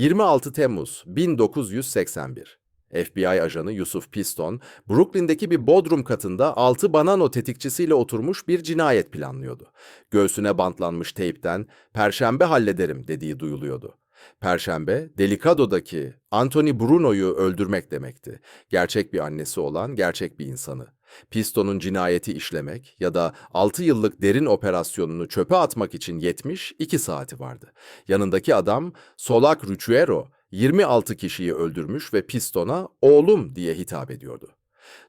26 Temmuz 1981 FBI ajanı Yusuf Piston, Brooklyn'deki bir bodrum katında altı banano tetikçisiyle oturmuş bir cinayet planlıyordu. Göğsüne bantlanmış teypten "Perşembe hallederim" dediği duyuluyordu. Perşembe, Delicado'daki Anthony Bruno'yu öldürmek demekti. Gerçek bir annesi olan gerçek bir insanı. Piston'un cinayeti işlemek ya da 6 yıllık derin operasyonunu çöpe atmak için yetmiş 2 saati vardı. Yanındaki adam Solak Ruchuero 26 kişiyi öldürmüş ve Piston'a oğlum diye hitap ediyordu.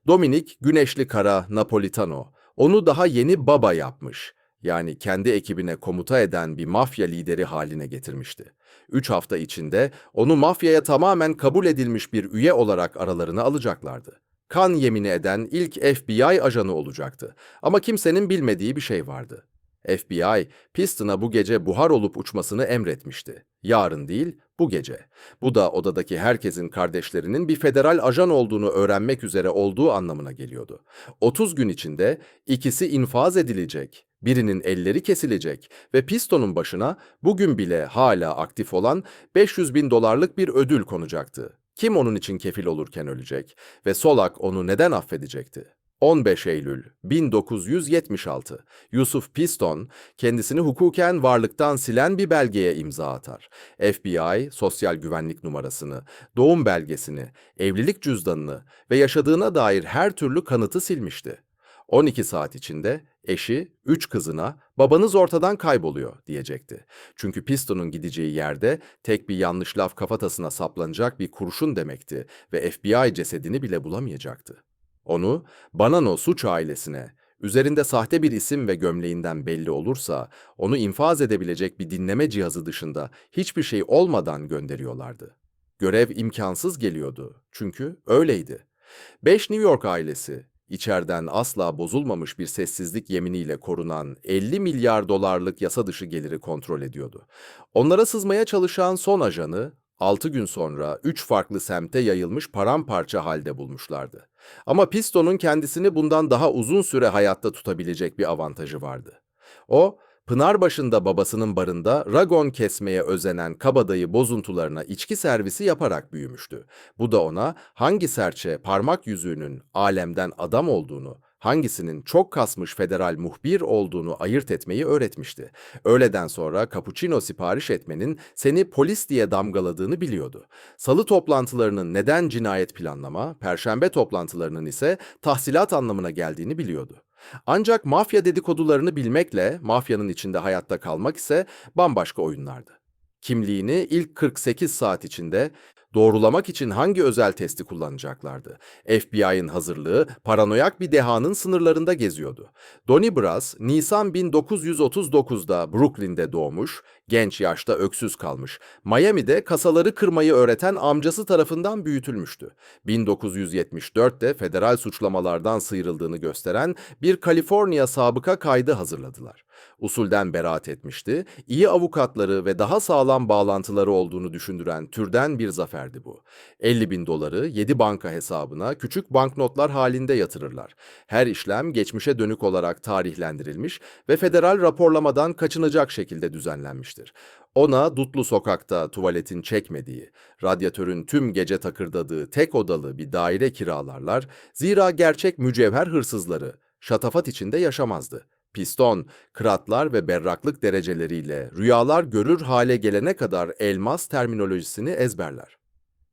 Dominik Güneşli Kara Napolitano onu daha yeni baba yapmış. Yani kendi ekibine komuta eden bir mafya lideri haline getirmişti. Üç hafta içinde onu mafyaya tamamen kabul edilmiş bir üye olarak aralarına alacaklardı. Kan yemini eden ilk FBI ajanı olacaktı. Ama kimsenin bilmediği bir şey vardı. FBI, Piston'a bu gece buhar olup uçmasını emretmişti. Yarın değil, bu gece. Bu da odadaki herkesin kardeşlerinin bir federal ajan olduğunu öğrenmek üzere olduğu anlamına geliyordu. 30 gün içinde ikisi infaz edilecek, birinin elleri kesilecek ve Piston'un başına bugün bile hala aktif olan 500 bin dolarlık bir ödül konacaktı. Kim onun için kefil olurken ölecek ve Solak onu neden affedecekti? 15 Eylül 1976 Yusuf Piston kendisini hukuken varlıktan silen bir belgeye imza atar. FBI sosyal güvenlik numarasını, doğum belgesini, evlilik cüzdanını ve yaşadığına dair her türlü kanıtı silmişti. 12 saat içinde eşi, üç kızına babanız ortadan kayboluyor diyecekti. Çünkü Piston'un gideceği yerde tek bir yanlış laf kafatasına saplanacak bir kurşun demekti ve FBI cesedini bile bulamayacaktı. Onu Banano suç ailesine, üzerinde sahte bir isim ve gömleğinden belli olursa onu infaz edebilecek bir dinleme cihazı dışında hiçbir şey olmadan gönderiyorlardı. Görev imkansız geliyordu çünkü öyleydi. 5 New York ailesi, içeriden asla bozulmamış bir sessizlik yeminiyle korunan 50 milyar dolarlık yasa dışı geliri kontrol ediyordu. Onlara sızmaya çalışan son ajanı 6 gün sonra 3 farklı semte yayılmış paramparça halde bulmuşlardı. Ama Piston'un kendisini bundan daha uzun süre hayatta tutabilecek bir avantajı vardı. O, Pınarbaşı'nda babasının barında ragon kesmeye özenen kabadayı bozuntularına içki servisi yaparak büyümüştü. Bu da ona hangi serçe parmak yüzüğünün alemden adam olduğunu, hangisinin çok kasmış federal muhbir olduğunu ayırt etmeyi öğretmişti. Öğleden sonra cappuccino sipariş etmenin seni polis diye damgaladığını biliyordu. Salı toplantılarının neden cinayet planlama, perşembe toplantılarının ise tahsilat anlamına geldiğini biliyordu. Ancak mafya dedikodularını bilmekle mafyanın içinde hayatta kalmak ise bambaşka oyunlardı. Kimliğini ilk 48 saat içinde doğrulamak için hangi özel testi kullanacaklardı? FBI'ın hazırlığı paranoyak bir dehanın sınırlarında geziyordu. Donnie Brass, Nisan 1939'da Brooklyn'de doğmuş, genç yaşta öksüz kalmış. Miami'de kasaları kırmayı öğreten amcası tarafından büyütülmüştü. 1974'te federal suçlamalardan sıyrıldığını gösteren bir Kaliforniya sabıka kaydı hazırladılar. Usulden beraat etmişti, iyi avukatları ve daha sağlam bağlantıları olduğunu düşündüren türden bir zaferdi bu. 50 bin doları 7 banka hesabına küçük banknotlar halinde yatırırlar. Her işlem geçmişe dönük olarak tarihlendirilmiş ve federal raporlamadan kaçınacak şekilde düzenlenmiştir. Ona Dutlu sokakta tuvaletin çekmediği, radyatörün tüm gece takırdadığı tek odalı bir daire kiralarlar, zira gerçek mücevher hırsızları şatafat içinde yaşamazdı. Piston, kıratlar ve berraklık dereceleriyle rüyalar görür hale gelene kadar elmas terminolojisini ezberler.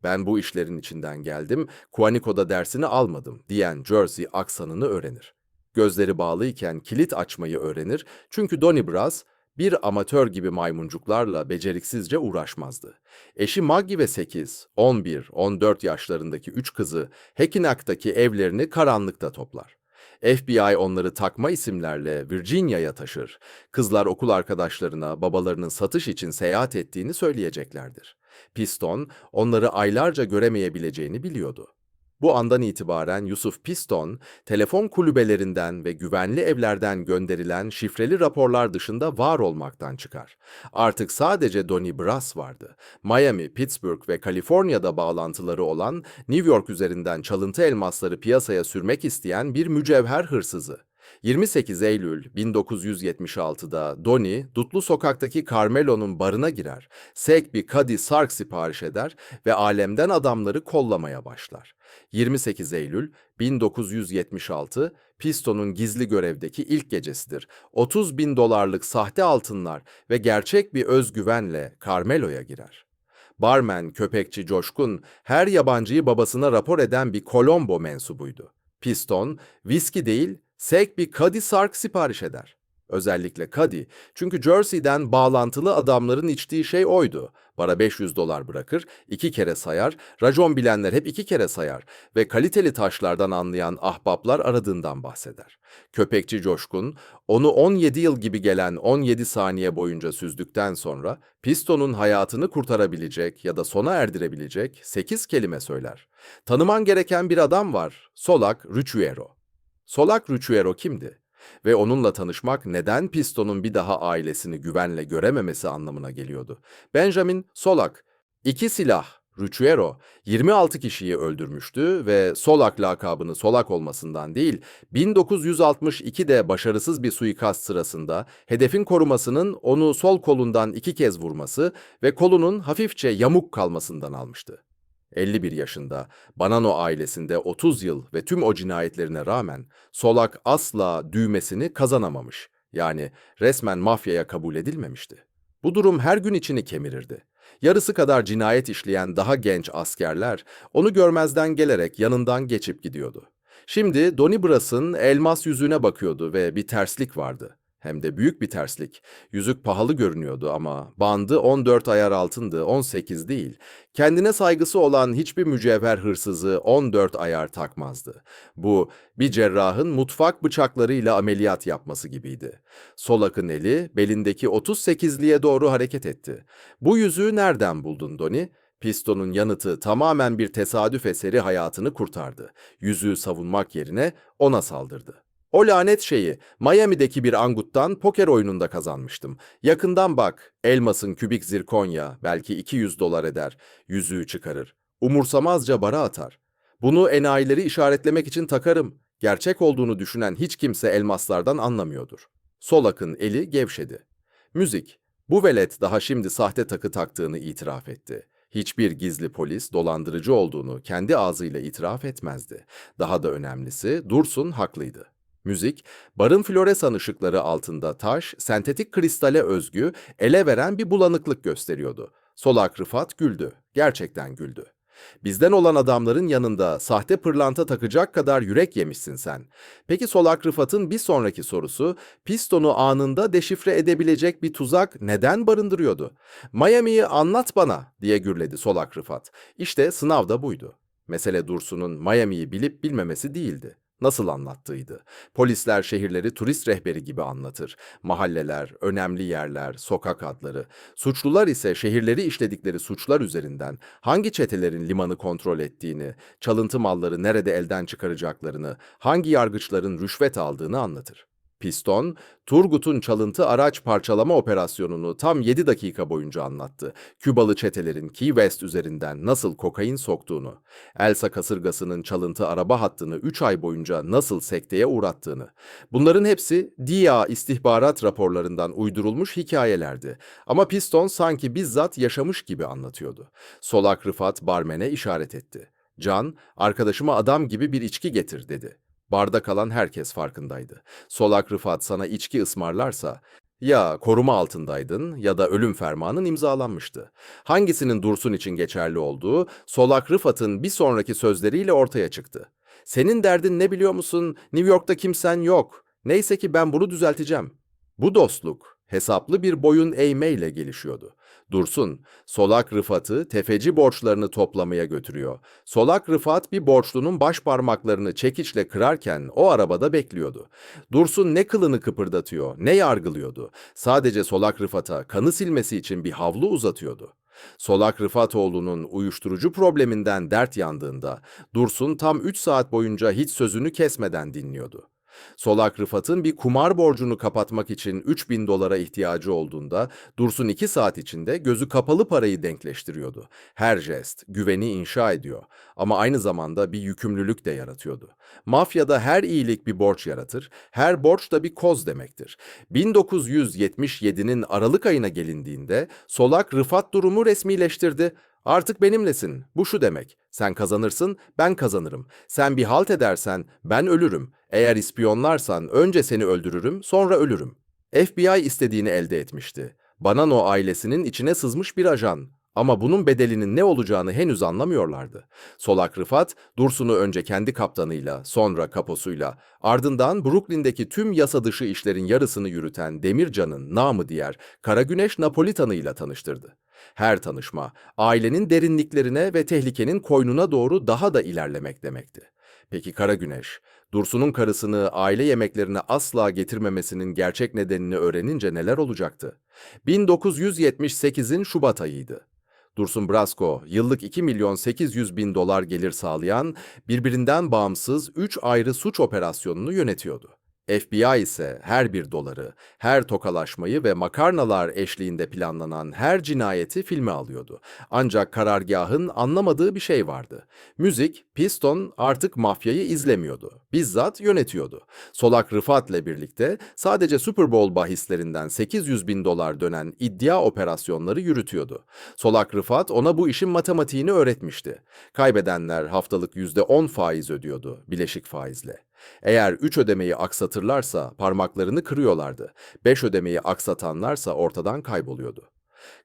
Ben bu işlerin içinden geldim, Kuaniko'da dersini almadım diyen Jersey aksanını öğrenir. Gözleri bağlıyken kilit açmayı öğrenir çünkü Donnie Brass bir amatör gibi maymuncuklarla beceriksizce uğraşmazdı. Eşi Maggie ve 8, 11, 14 yaşlarındaki üç kızı Hekinak'taki evlerini karanlıkta toplar. FBI onları takma isimlerle Virginia'ya taşır. Kızlar okul arkadaşlarına babalarının satış için seyahat ettiğini söyleyeceklerdir. Piston onları aylarca göremeyebileceğini biliyordu. Bu andan itibaren Yusuf Piston, telefon kulübelerinden ve güvenli evlerden gönderilen şifreli raporlar dışında var olmaktan çıkar. Artık sadece Donnie Brass vardı. Miami, Pittsburgh ve Kaliforniya'da bağlantıları olan New York üzerinden çalıntı elmasları piyasaya sürmek isteyen bir mücevher hırsızı. 28 Eylül 1976'da Donnie, Dutlu Sokak'taki Carmelo'nun barına girer, sek bir Cadi Sark sipariş eder ve alemden adamları kollamaya başlar. 28 Eylül 1976, Piston'un gizli görevdeki ilk gecesidir. 30 bin dolarlık sahte altınlar ve gerçek bir özgüvenle Carmelo'ya girer. Barmen, köpekçi Coşkun, her yabancıyı babasına rapor eden bir Colombo mensubuydu. Piston, viski değil, sek bir Cadi Sark sipariş eder. Özellikle Cadi, çünkü Jersey'den bağlantılı adamların içtiği şey oydu. Bara 500 dolar bırakır, iki kere sayar, racon bilenler hep iki kere sayar ve kaliteli taşlardan anlayan ahbaplar aradığından bahseder. Köpekçi Coşkun, onu 17 yıl gibi gelen 17 saniye boyunca süzdükten sonra pistonun hayatını kurtarabilecek ya da sona erdirebilecek 8 kelime söyler. Tanıman gereken bir adam var, Solak Rüçüero. Solak Rüçüero kimdi? Ve onunla tanışmak neden Piston'un bir daha ailesini güvenle görememesi anlamına geliyordu. Benjamin Solak, iki silah, Rüçüero, 26 kişiyi öldürmüştü ve Solak lakabını Solak olmasından değil, 1962'de başarısız bir suikast sırasında hedefin korumasının onu sol kolundan iki kez vurması ve kolunun hafifçe yamuk kalmasından almıştı. 51 yaşında, Banano ailesinde 30 yıl ve tüm o cinayetlerine rağmen Solak asla düğmesini kazanamamış. Yani resmen mafyaya kabul edilmemişti. Bu durum her gün içini kemirirdi. Yarısı kadar cinayet işleyen daha genç askerler onu görmezden gelerek yanından geçip gidiyordu. Şimdi Donny Bras'ın elmas yüzüğüne bakıyordu ve bir terslik vardı. Hem de büyük bir terslik. Yüzük pahalı görünüyordu ama bandı 14 ayar altındı, 18 değil. Kendine saygısı olan hiçbir mücevher hırsızı 14 ayar takmazdı. Bu bir cerrahın mutfak bıçaklarıyla ameliyat yapması gibiydi. Solak'ın eli belindeki 38'liye doğru hareket etti. Bu yüzüğü nereden buldun Doni? Piston'un yanıtı tamamen bir tesadüf eseri hayatını kurtardı. Yüzüğü savunmak yerine ona saldırdı. O lanet şeyi Miami'deki bir anguttan poker oyununda kazanmıştım. Yakından bak, elmasın kübik zirkonya belki 200 dolar eder. Yüzüğü çıkarır. Umursamazca bara atar. Bunu enayileri işaretlemek için takarım. Gerçek olduğunu düşünen hiç kimse elmaslardan anlamıyordur. Solak'ın eli gevşedi. Müzik. Bu velet daha şimdi sahte takı taktığını itiraf etti. Hiçbir gizli polis dolandırıcı olduğunu kendi ağzıyla itiraf etmezdi. Daha da önemlisi Dursun haklıydı. Müzik, barın floresan ışıkları altında taş, sentetik kristale özgü, ele veren bir bulanıklık gösteriyordu. Solak Rıfat güldü. Gerçekten güldü. Bizden olan adamların yanında sahte pırlanta takacak kadar yürek yemişsin sen. Peki Solak Rıfat'ın bir sonraki sorusu, pistonu anında deşifre edebilecek bir tuzak neden barındırıyordu? Miami'yi anlat bana diye gürledi Solak Rıfat. İşte sınav da buydu. Mesele Dursun'un Miami'yi bilip bilmemesi değildi nasıl anlattığıydı. Polisler şehirleri turist rehberi gibi anlatır. Mahalleler, önemli yerler, sokak adları. Suçlular ise şehirleri işledikleri suçlar üzerinden hangi çetelerin limanı kontrol ettiğini, çalıntı malları nerede elden çıkaracaklarını, hangi yargıçların rüşvet aldığını anlatır. Piston, Turgut'un çalıntı araç parçalama operasyonunu tam 7 dakika boyunca anlattı. Kübalı çetelerin Key West üzerinden nasıl kokain soktuğunu, Elsa kasırgasının çalıntı araba hattını 3 ay boyunca nasıl sekteye uğrattığını. Bunların hepsi DIA istihbarat raporlarından uydurulmuş hikayelerdi. Ama Piston sanki bizzat yaşamış gibi anlatıyordu. Solak Rıfat barmene işaret etti. Can, arkadaşıma adam gibi bir içki getir dedi. Barda kalan herkes farkındaydı. Solak Rıfat sana içki ısmarlarsa ya koruma altındaydın ya da ölüm fermanın imzalanmıştı. Hangisinin Dursun için geçerli olduğu Solak Rıfat'ın bir sonraki sözleriyle ortaya çıktı. Senin derdin ne biliyor musun? New York'ta kimsen yok. Neyse ki ben bunu düzelteceğim. Bu dostluk hesaplı bir boyun eğmeyle gelişiyordu. Dursun, Solak Rıfat'ı tefeci borçlarını toplamaya götürüyor. Solak Rıfat bir borçlunun baş parmaklarını çekiçle kırarken o arabada bekliyordu. Dursun ne kılını kıpırdatıyor, ne yargılıyordu. Sadece Solak Rıfat'a kanı silmesi için bir havlu uzatıyordu. Solak Rıfatoğlu'nun uyuşturucu probleminden dert yandığında Dursun tam 3 saat boyunca hiç sözünü kesmeden dinliyordu. Solak Rıfat'ın bir kumar borcunu kapatmak için 3000 dolara ihtiyacı olduğunda Dursun 2 saat içinde gözü kapalı parayı denkleştiriyordu. Her jest güveni inşa ediyor ama aynı zamanda bir yükümlülük de yaratıyordu. Mafyada her iyilik bir borç yaratır, her borç da bir koz demektir. 1977'nin Aralık ayına gelindiğinde Solak Rıfat durumu resmileştirdi. Artık benimlesin. Bu şu demek. Sen kazanırsın, ben kazanırım. Sen bir halt edersen ben ölürüm. Eğer ispiyonlarsan önce seni öldürürüm, sonra ölürüm. FBI istediğini elde etmişti. Banano ailesinin içine sızmış bir ajan. Ama bunun bedelinin ne olacağını henüz anlamıyorlardı. Solak Rıfat, Dursun'u önce kendi kaptanıyla, sonra kaposuyla, ardından Brooklyn'deki tüm yasa dışı işlerin yarısını yürüten Demircan'ın namı diğer Karagüneş Napolitan'ıyla tanıştırdı. Her tanışma, ailenin derinliklerine ve tehlikenin koynuna doğru daha da ilerlemek demekti. Peki Karagüneş, Dursun'un karısını aile yemeklerine asla getirmemesinin gerçek nedenini öğrenince neler olacaktı? 1978'in Şubat ayıydı. Dursun Brasko, yıllık 2 milyon 800 bin dolar gelir sağlayan, birbirinden bağımsız 3 ayrı suç operasyonunu yönetiyordu. FBI ise her bir doları, her tokalaşmayı ve makarnalar eşliğinde planlanan her cinayeti filme alıyordu. Ancak karargahın anlamadığı bir şey vardı. Müzik, Piston artık mafyayı izlemiyordu. Bizzat yönetiyordu. Solak Rıfat'le birlikte sadece Super Bowl bahislerinden 800 bin dolar dönen iddia operasyonları yürütüyordu. Solak Rıfat ona bu işin matematiğini öğretmişti. Kaybedenler haftalık %10 faiz ödüyordu, bileşik faizle. Eğer 3 ödemeyi aksatırlarsa parmaklarını kırıyorlardı. 5 ödemeyi aksatanlarsa ortadan kayboluyordu.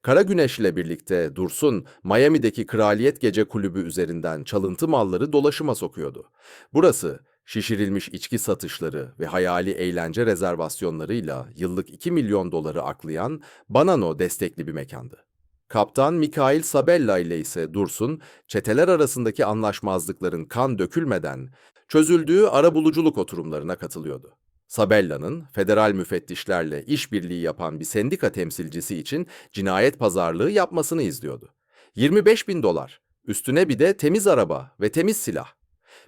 Kara Güneş ile birlikte Dursun, Miami'deki Kraliyet Gece Kulübü üzerinden çalıntı malları dolaşıma sokuyordu. Burası, şişirilmiş içki satışları ve hayali eğlence rezervasyonlarıyla yıllık 2 milyon doları aklayan Banano destekli bir mekandı. Kaptan Mikail Sabella ile ise Dursun, çeteler arasındaki anlaşmazlıkların kan dökülmeden çözüldüğü arabuluculuk oturumlarına katılıyordu. Sabella'nın federal müfettişlerle işbirliği yapan bir sendika temsilcisi için cinayet pazarlığı yapmasını izliyordu. 25 bin dolar, üstüne bir de temiz araba ve temiz silah.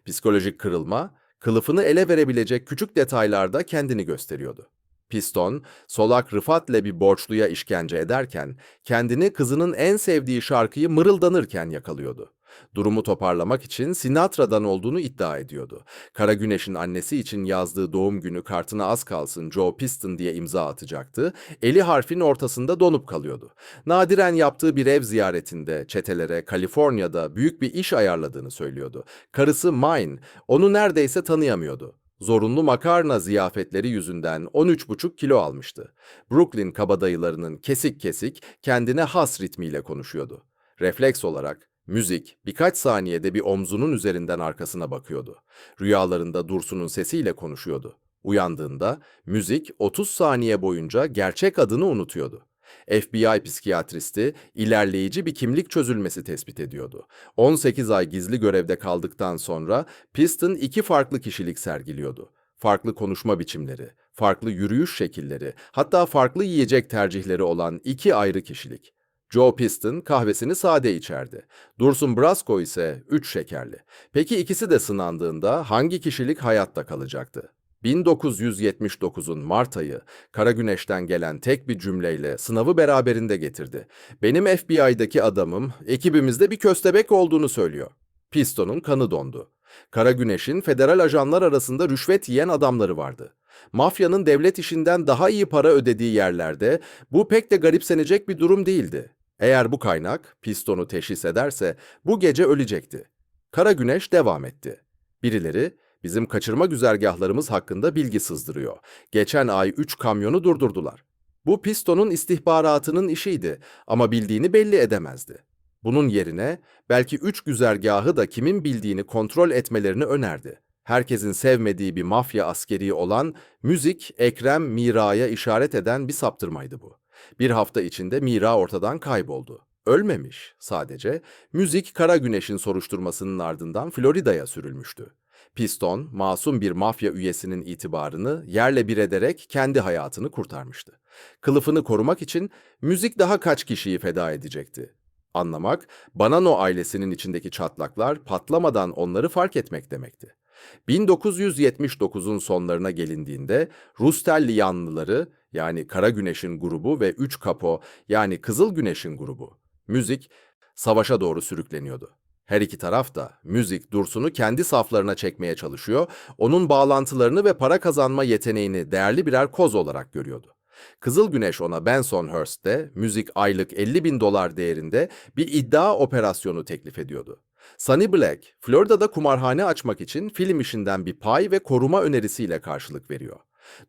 Psikolojik kırılma, kılıfını ele verebilecek küçük detaylarda kendini gösteriyordu. Piston, Solak Rıfat'le bir borçluya işkence ederken, kendini kızının en sevdiği şarkıyı mırıldanırken yakalıyordu. Durumu toparlamak için Sinatra'dan olduğunu iddia ediyordu. Kara Güneş'in annesi için yazdığı doğum günü kartına az kalsın Joe Piston diye imza atacaktı. Eli harfin ortasında donup kalıyordu. Nadiren yaptığı bir ev ziyaretinde çetelere Kaliforniya'da büyük bir iş ayarladığını söylüyordu. Karısı Mine onu neredeyse tanıyamıyordu. Zorunlu makarna ziyafetleri yüzünden 13,5 kilo almıştı. Brooklyn kabadayılarının kesik kesik kendine has ritmiyle konuşuyordu. Refleks olarak müzik birkaç saniyede bir omzunun üzerinden arkasına bakıyordu. Rüyalarında Dursun'un sesiyle konuşuyordu. Uyandığında müzik 30 saniye boyunca gerçek adını unutuyordu. FBI psikiyatristi ilerleyici bir kimlik çözülmesi tespit ediyordu. 18 ay gizli görevde kaldıktan sonra Piston iki farklı kişilik sergiliyordu. Farklı konuşma biçimleri, farklı yürüyüş şekilleri, hatta farklı yiyecek tercihleri olan iki ayrı kişilik. Joe Piston kahvesini sade içerdi. Dursun Brasco ise üç şekerli. Peki ikisi de sınandığında hangi kişilik hayatta kalacaktı? 1979'un Mart ayı Kara Güneş'ten gelen tek bir cümleyle sınavı beraberinde getirdi. Benim FBI'daki adamım ekibimizde bir köstebek olduğunu söylüyor. Piston'un kanı dondu. Kara Güneş'in federal ajanlar arasında rüşvet yiyen adamları vardı. Mafyanın devlet işinden daha iyi para ödediği yerlerde bu pek de garipsenecek bir durum değildi. Eğer bu kaynak Piston'u teşhis ederse bu gece ölecekti. Kara Güneş devam etti. Birileri Bizim kaçırma güzergahlarımız hakkında bilgi sızdırıyor. Geçen ay 3 kamyonu durdurdular. Bu pistonun istihbaratının işiydi ama bildiğini belli edemezdi. Bunun yerine belki 3 güzergahı da kimin bildiğini kontrol etmelerini önerdi. Herkesin sevmediği bir mafya askeri olan müzik Ekrem Mira'ya işaret eden bir saptırmaydı bu. Bir hafta içinde Mira ortadan kayboldu. Ölmemiş sadece. Müzik Kara Güneş'in soruşturmasının ardından Florida'ya sürülmüştü. Piston, masum bir mafya üyesinin itibarını yerle bir ederek kendi hayatını kurtarmıştı. Kılıfını korumak için müzik daha kaç kişiyi feda edecekti? Anlamak, Banano ailesinin içindeki çatlaklar patlamadan onları fark etmek demekti. 1979'un sonlarına gelindiğinde Rustelli yanlıları yani Kara Güneş'in grubu ve Üç Kapo yani Kızıl Güneş'in grubu müzik savaşa doğru sürükleniyordu. Her iki taraf da müzik Dursun'u kendi saflarına çekmeye çalışıyor, onun bağlantılarını ve para kazanma yeteneğini değerli birer koz olarak görüyordu. Kızıl Güneş ona Bensonhurst'te müzik aylık 50 bin dolar değerinde bir iddia operasyonu teklif ediyordu. Sunny Black, Florida'da kumarhane açmak için film işinden bir pay ve koruma önerisiyle karşılık veriyor.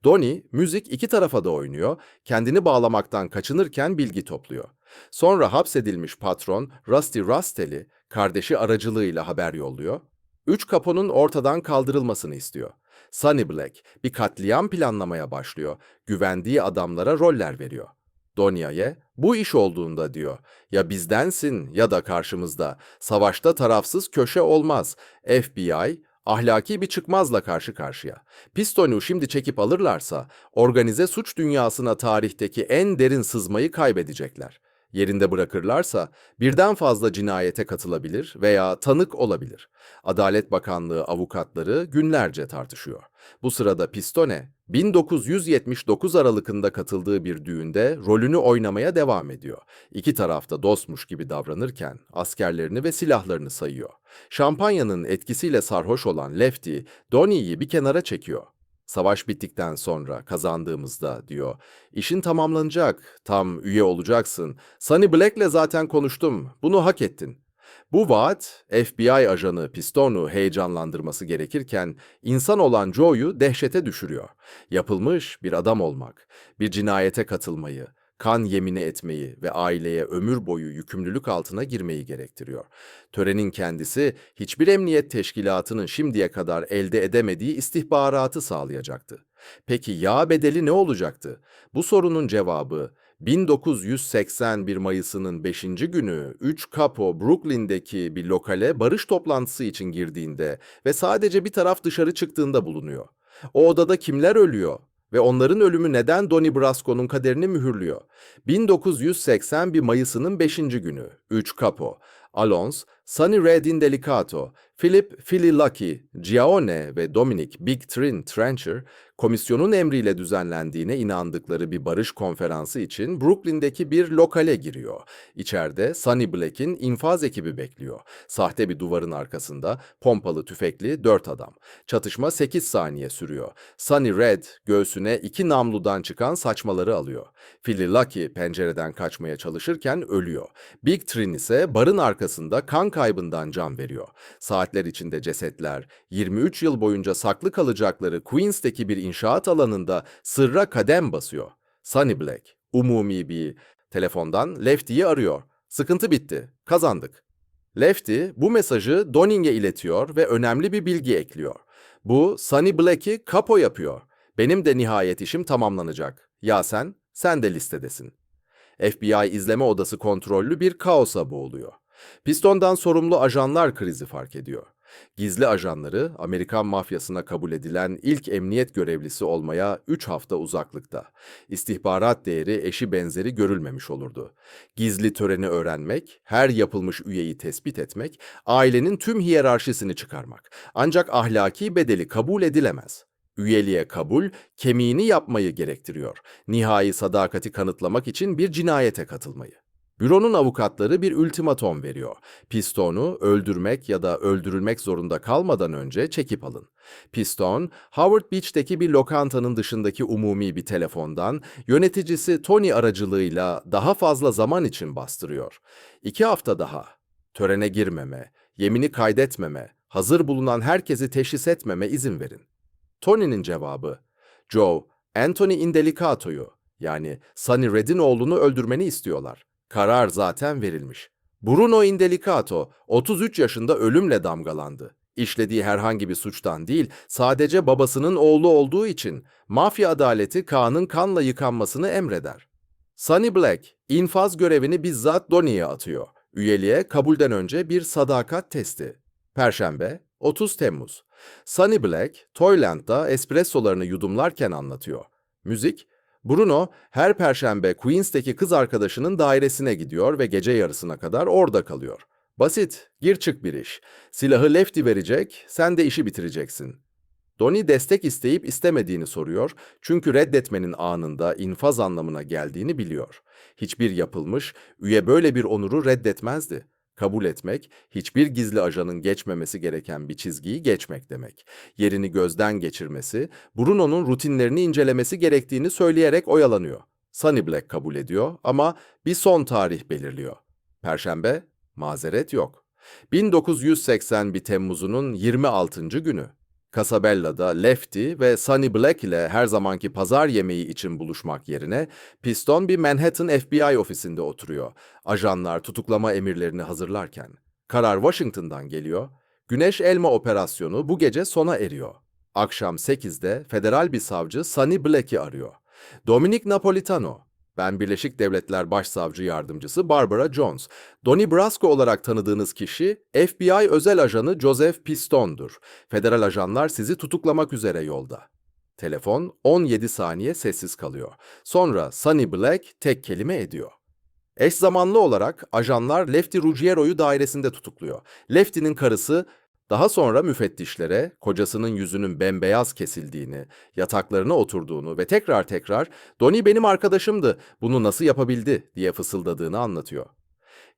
Donnie, müzik iki tarafa da oynuyor, kendini bağlamaktan kaçınırken bilgi topluyor. Sonra hapsedilmiş patron Rusty Rustell'i kardeşi aracılığıyla haber yolluyor. Üç kaponun ortadan kaldırılmasını istiyor. Sunny Black bir katliam planlamaya başlıyor, güvendiği adamlara roller veriyor. Donia'ya bu iş olduğunda diyor, ya bizdensin ya da karşımızda, savaşta tarafsız köşe olmaz. FBI, ahlaki bir çıkmazla karşı karşıya. Pistonu şimdi çekip alırlarsa, organize suç dünyasına tarihteki en derin sızmayı kaybedecekler. Yerinde bırakırlarsa birden fazla cinayete katılabilir veya tanık olabilir. Adalet Bakanlığı avukatları günlerce tartışıyor. Bu sırada Pistone, 1979 Aralık'ında katıldığı bir düğünde rolünü oynamaya devam ediyor. İki tarafta dostmuş gibi davranırken askerlerini ve silahlarını sayıyor. Şampanyanın etkisiyle sarhoş olan Lefty, Donnie'yi bir kenara çekiyor. Savaş bittikten sonra kazandığımızda diyor. İşin tamamlanacak, tam üye olacaksın. Sunny Black'le zaten konuştum, bunu hak ettin. Bu vaat FBI ajanı Piston'u heyecanlandırması gerekirken insan olan Joe'yu dehşete düşürüyor. Yapılmış bir adam olmak, bir cinayete katılmayı, kan yemini etmeyi ve aileye ömür boyu yükümlülük altına girmeyi gerektiriyor. Törenin kendisi hiçbir emniyet teşkilatının şimdiye kadar elde edemediği istihbaratı sağlayacaktı. Peki yağ bedeli ne olacaktı? Bu sorunun cevabı 1981 Mayıs'ının 5. günü 3 Capo Brooklyn'deki bir lokale barış toplantısı için girdiğinde ve sadece bir taraf dışarı çıktığında bulunuyor. O odada kimler ölüyor? Ve onların ölümü neden Donnie Brasco'nun kaderini mühürlüyor. 1981 Mayıs'ının 5. günü 3 Capo, Alons, Sunny Red Delicato, Philip Philly Lucky, Giaone ve Dominic Big Trin Trencher, komisyonun emriyle düzenlendiğine inandıkları bir barış konferansı için Brooklyn'deki bir lokale giriyor. İçeride Sunny Black'in infaz ekibi bekliyor. Sahte bir duvarın arkasında pompalı tüfekli dört adam. Çatışma 8 saniye sürüyor. Sunny Red göğsüne iki namludan çıkan saçmaları alıyor. Philly Lucky pencereden kaçmaya çalışırken ölüyor. Big Trin ise barın arkasında kan kaybından can veriyor. Saatler içinde cesetler, 23 yıl boyunca saklı kalacakları Queens'teki bir inşaat alanında sırra kadem basıyor. Sunny Black, umumi bir telefondan Lefty'yi arıyor. Sıkıntı bitti, kazandık. Lefty bu mesajı Donning'e iletiyor ve önemli bir bilgi ekliyor. Bu Sunny Black'i kapo yapıyor. Benim de nihayet işim tamamlanacak. Ya sen? Sen de listedesin. FBI izleme odası kontrollü bir kaosa boğuluyor. Piston'dan sorumlu ajanlar krizi fark ediyor. Gizli ajanları Amerikan mafyasına kabul edilen ilk emniyet görevlisi olmaya 3 hafta uzaklıkta. İstihbarat değeri eşi benzeri görülmemiş olurdu. Gizli töreni öğrenmek, her yapılmış üyeyi tespit etmek, ailenin tüm hiyerarşisini çıkarmak. Ancak ahlaki bedeli kabul edilemez. Üyeliğe kabul, kemiğini yapmayı gerektiriyor. Nihai sadakati kanıtlamak için bir cinayete katılmayı. Büronun avukatları bir ultimatom veriyor. Piston'u öldürmek ya da öldürülmek zorunda kalmadan önce çekip alın. Piston, Howard Beach'teki bir lokantanın dışındaki umumi bir telefondan yöneticisi Tony aracılığıyla daha fazla zaman için bastırıyor. İki hafta daha. Törene girmeme, yemini kaydetmeme, hazır bulunan herkesi teşhis etmeme izin verin. Tony'nin cevabı, Joe, Anthony Indelicato'yu yani Sunny Red'in oğlunu öldürmeni istiyorlar. Karar zaten verilmiş. Bruno Indelicato 33 yaşında ölümle damgalandı. İşlediği herhangi bir suçtan değil, sadece babasının oğlu olduğu için mafya adaleti Kaan'ın kanla yıkanmasını emreder. Sunny Black, infaz görevini bizzat Donnie'ye atıyor. Üyeliğe kabulden önce bir sadakat testi. Perşembe, 30 Temmuz. Sunny Black, Toyland'da espressolarını yudumlarken anlatıyor. Müzik, Bruno her perşembe Queens'teki kız arkadaşının dairesine gidiyor ve gece yarısına kadar orada kalıyor. Basit, gir çık bir iş. Silahı Lefty verecek, sen de işi bitireceksin. Donnie destek isteyip istemediğini soruyor çünkü reddetmenin anında infaz anlamına geldiğini biliyor. Hiçbir yapılmış, üye böyle bir onuru reddetmezdi. Kabul etmek, hiçbir gizli ajanın geçmemesi gereken bir çizgiyi geçmek demek. Yerini gözden geçirmesi, Bruno'nun rutinlerini incelemesi gerektiğini söyleyerek oyalanıyor. Sunny Black kabul ediyor ama bir son tarih belirliyor. Perşembe, mazeret yok. 1981 Temmuz'unun 26. günü. Casabella'da Lefty ve Sunny Black ile her zamanki pazar yemeği için buluşmak yerine Piston bir Manhattan FBI ofisinde oturuyor. Ajanlar tutuklama emirlerini hazırlarken. Karar Washington'dan geliyor. Güneş Elma operasyonu bu gece sona eriyor. Akşam 8'de federal bir savcı Sunny Black'i arıyor. Dominic Napolitano, ben Birleşik Devletler Başsavcı Yardımcısı Barbara Jones. Donnie Brasco olarak tanıdığınız kişi FBI özel ajanı Joseph Piston'dur. Federal ajanlar sizi tutuklamak üzere yolda. Telefon 17 saniye sessiz kalıyor. Sonra Sunny Black tek kelime ediyor. Eş zamanlı olarak ajanlar Lefty Ruggiero'yu dairesinde tutukluyor. Lefty'nin karısı daha sonra müfettişlere kocasının yüzünün bembeyaz kesildiğini, yataklarına oturduğunu ve tekrar tekrar "Donnie benim arkadaşımdı, bunu nasıl yapabildi?" diye fısıldadığını anlatıyor.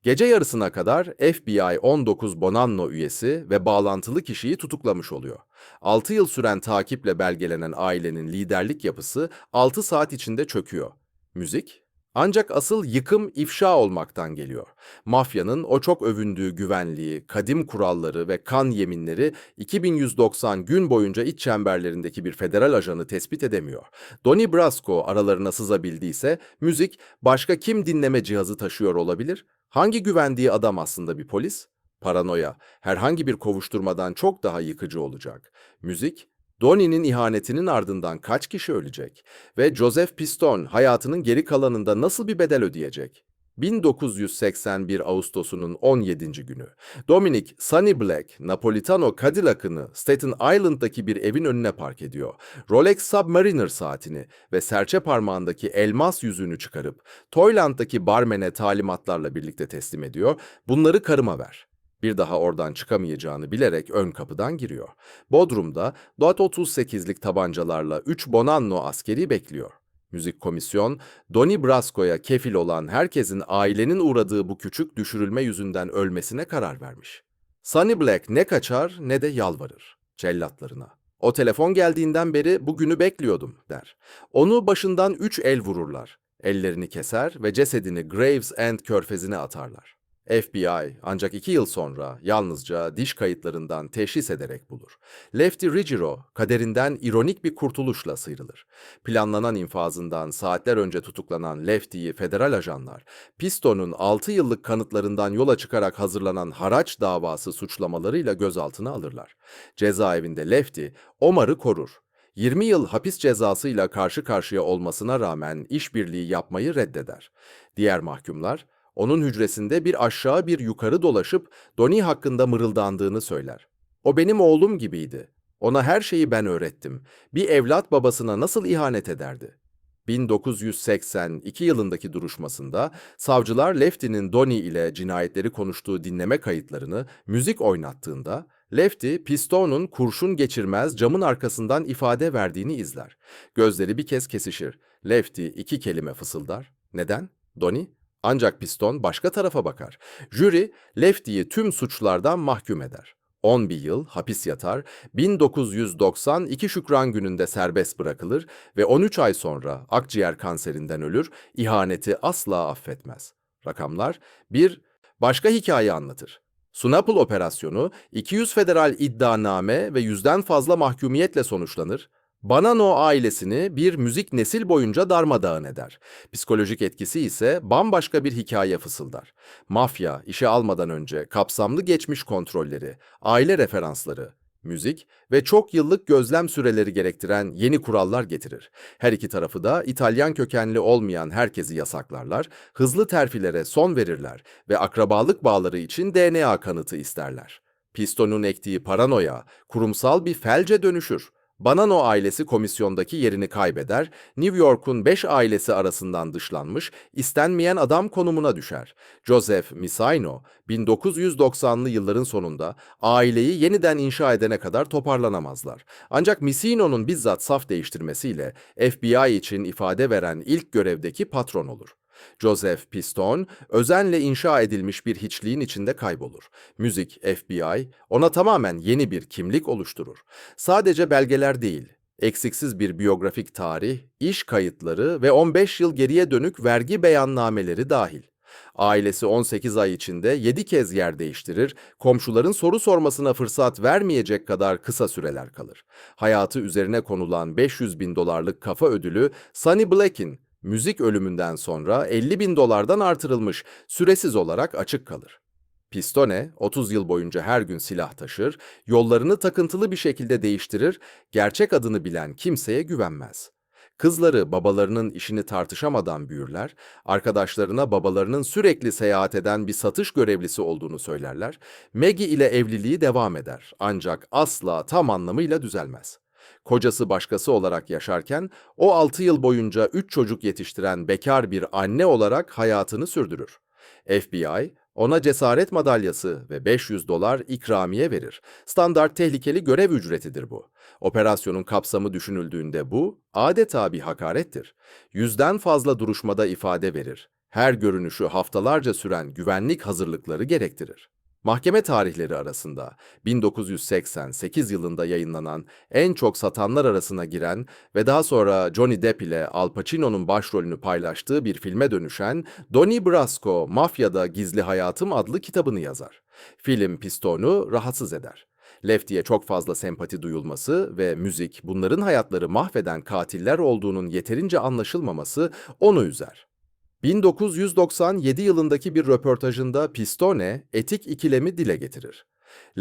Gece yarısına kadar FBI 19 Bonanno üyesi ve bağlantılı kişiyi tutuklamış oluyor. 6 yıl süren takiple belgelenen ailenin liderlik yapısı 6 saat içinde çöküyor. Müzik ancak asıl yıkım ifşa olmaktan geliyor. Mafyanın o çok övündüğü güvenliği, kadim kuralları ve kan yeminleri 2190 gün boyunca iç çemberlerindeki bir federal ajanı tespit edemiyor. Donnie Brasco aralarına sızabildiyse müzik başka kim dinleme cihazı taşıyor olabilir? Hangi güvendiği adam aslında bir polis? Paranoya herhangi bir kovuşturmadan çok daha yıkıcı olacak. Müzik Donnie'nin ihanetinin ardından kaç kişi ölecek ve Joseph Piston hayatının geri kalanında nasıl bir bedel ödeyecek? 1981 Ağustos'unun 17. günü. Dominic Sunny Black, Napolitano Cadillac'ını Staten Island'daki bir evin önüne park ediyor. Rolex Submariner saatini ve serçe parmağındaki elmas yüzüğünü çıkarıp Toyland'daki barmene talimatlarla birlikte teslim ediyor. Bunları karıma ver. Bir daha oradan çıkamayacağını bilerek ön kapıdan giriyor. Bodrum'da Dot 38'lik tabancalarla 3 Bonanno askeri bekliyor. Müzik komisyon, Donnie Brasco'ya kefil olan herkesin ailenin uğradığı bu küçük düşürülme yüzünden ölmesine karar vermiş. Sunny Black ne kaçar ne de yalvarır cellatlarına. O telefon geldiğinden beri bugünü bekliyordum der. Onu başından üç el vururlar. Ellerini keser ve cesedini Graves End körfezine atarlar. FBI ancak iki yıl sonra yalnızca diş kayıtlarından teşhis ederek bulur. Lefty Ruggiero kaderinden ironik bir kurtuluşla sıyrılır. Planlanan infazından saatler önce tutuklanan Lefty'yi federal ajanlar, Piston'un 6 yıllık kanıtlarından yola çıkarak hazırlanan haraç davası suçlamalarıyla gözaltına alırlar. Cezaevinde Lefty, Omar'ı korur. 20 yıl hapis cezasıyla karşı karşıya olmasına rağmen işbirliği yapmayı reddeder. Diğer mahkumlar, onun hücresinde bir aşağı bir yukarı dolaşıp Donnie hakkında mırıldandığını söyler. O benim oğlum gibiydi. Ona her şeyi ben öğrettim. Bir evlat babasına nasıl ihanet ederdi? 1982 yılındaki duruşmasında savcılar Lefty'nin Donnie ile cinayetleri konuştuğu dinleme kayıtlarını müzik oynattığında Lefty, Piston'un kurşun geçirmez camın arkasından ifade verdiğini izler. Gözleri bir kez kesişir. Lefty iki kelime fısıldar. Neden? Donnie? Ancak piston başka tarafa bakar. Jüri Lefty'yi tüm suçlardan mahkum eder. 11 yıl hapis yatar, 1992 Şükran gününde serbest bırakılır ve 13 ay sonra akciğer kanserinden ölür, ihaneti asla affetmez. Rakamlar bir başka hikaye anlatır. Sunapul operasyonu 200 federal iddianame ve yüzden fazla mahkumiyetle sonuçlanır. Banano ailesini bir müzik nesil boyunca darmadağın eder. Psikolojik etkisi ise bambaşka bir hikaye fısıldar. Mafya, işe almadan önce kapsamlı geçmiş kontrolleri, aile referansları, müzik ve çok yıllık gözlem süreleri gerektiren yeni kurallar getirir. Her iki tarafı da İtalyan kökenli olmayan herkesi yasaklarlar, hızlı terfilere son verirler ve akrabalık bağları için DNA kanıtı isterler. Pistonun ektiği paranoya kurumsal bir felce dönüşür. Banano ailesi komisyondaki yerini kaybeder, New York'un 5 ailesi arasından dışlanmış, istenmeyen adam konumuna düşer. Joseph Misaino, 1990'lı yılların sonunda aileyi yeniden inşa edene kadar toparlanamazlar. Ancak Misino'nun bizzat saf değiştirmesiyle FBI için ifade veren ilk görevdeki patron olur. Joseph Piston, özenle inşa edilmiş bir hiçliğin içinde kaybolur. Müzik, FBI, ona tamamen yeni bir kimlik oluşturur. Sadece belgeler değil, eksiksiz bir biyografik tarih, iş kayıtları ve 15 yıl geriye dönük vergi beyannameleri dahil. Ailesi 18 ay içinde 7 kez yer değiştirir, komşuların soru sormasına fırsat vermeyecek kadar kısa süreler kalır. Hayatı üzerine konulan 500 bin dolarlık kafa ödülü Sonny Black'in müzik ölümünden sonra 50 bin dolardan artırılmış, süresiz olarak açık kalır. Pistone, 30 yıl boyunca her gün silah taşır, yollarını takıntılı bir şekilde değiştirir, gerçek adını bilen kimseye güvenmez. Kızları babalarının işini tartışamadan büyürler, arkadaşlarına babalarının sürekli seyahat eden bir satış görevlisi olduğunu söylerler, Maggie ile evliliği devam eder ancak asla tam anlamıyla düzelmez. Kocası başkası olarak yaşarken o 6 yıl boyunca 3 çocuk yetiştiren bekar bir anne olarak hayatını sürdürür. FBI ona cesaret madalyası ve 500 dolar ikramiye verir. Standart tehlikeli görev ücretidir bu. Operasyonun kapsamı düşünüldüğünde bu adeta bir hakarettir. Yüzden fazla duruşmada ifade verir. Her görünüşü haftalarca süren güvenlik hazırlıkları gerektirir. Mahkeme tarihleri arasında 1988 yılında yayınlanan en çok satanlar arasına giren ve daha sonra Johnny Depp ile Al Pacino'nun başrolünü paylaştığı bir filme dönüşen Donnie Brasco Mafyada Gizli Hayatım adlı kitabını yazar. Film Piston'u rahatsız eder. Lefty'ye çok fazla sempati duyulması ve müzik bunların hayatları mahveden katiller olduğunun yeterince anlaşılmaması onu üzer. 1997 yılındaki bir röportajında Pistone etik ikilemi dile getirir.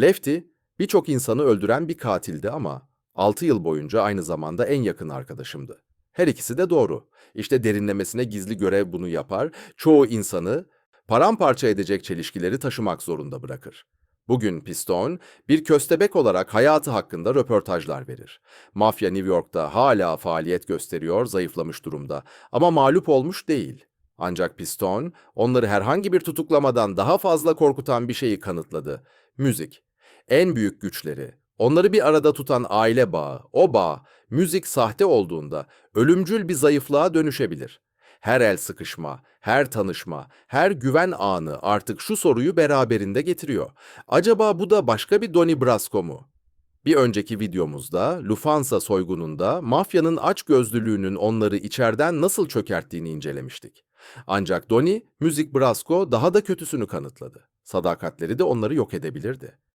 Lefty, birçok insanı öldüren bir katildi ama 6 yıl boyunca aynı zamanda en yakın arkadaşımdı. Her ikisi de doğru. İşte derinlemesine gizli görev bunu yapar, çoğu insanı paramparça edecek çelişkileri taşımak zorunda bırakır. Bugün Piston, bir köstebek olarak hayatı hakkında röportajlar verir. Mafya New York'ta hala faaliyet gösteriyor, zayıflamış durumda ama mağlup olmuş değil. Ancak Piston, onları herhangi bir tutuklamadan daha fazla korkutan bir şeyi kanıtladı. Müzik. En büyük güçleri, onları bir arada tutan aile bağı, o bağ, müzik sahte olduğunda ölümcül bir zayıflığa dönüşebilir. Her el sıkışma, her tanışma, her güven anı artık şu soruyu beraberinde getiriyor. Acaba bu da başka bir Donnie Brasco mu? Bir önceki videomuzda Lufthansa soygununda mafyanın açgözlülüğünün onları içeriden nasıl çökerttiğini incelemiştik. Ancak Donnie, müzik Brasco daha da kötüsünü kanıtladı. Sadakatleri de onları yok edebilirdi.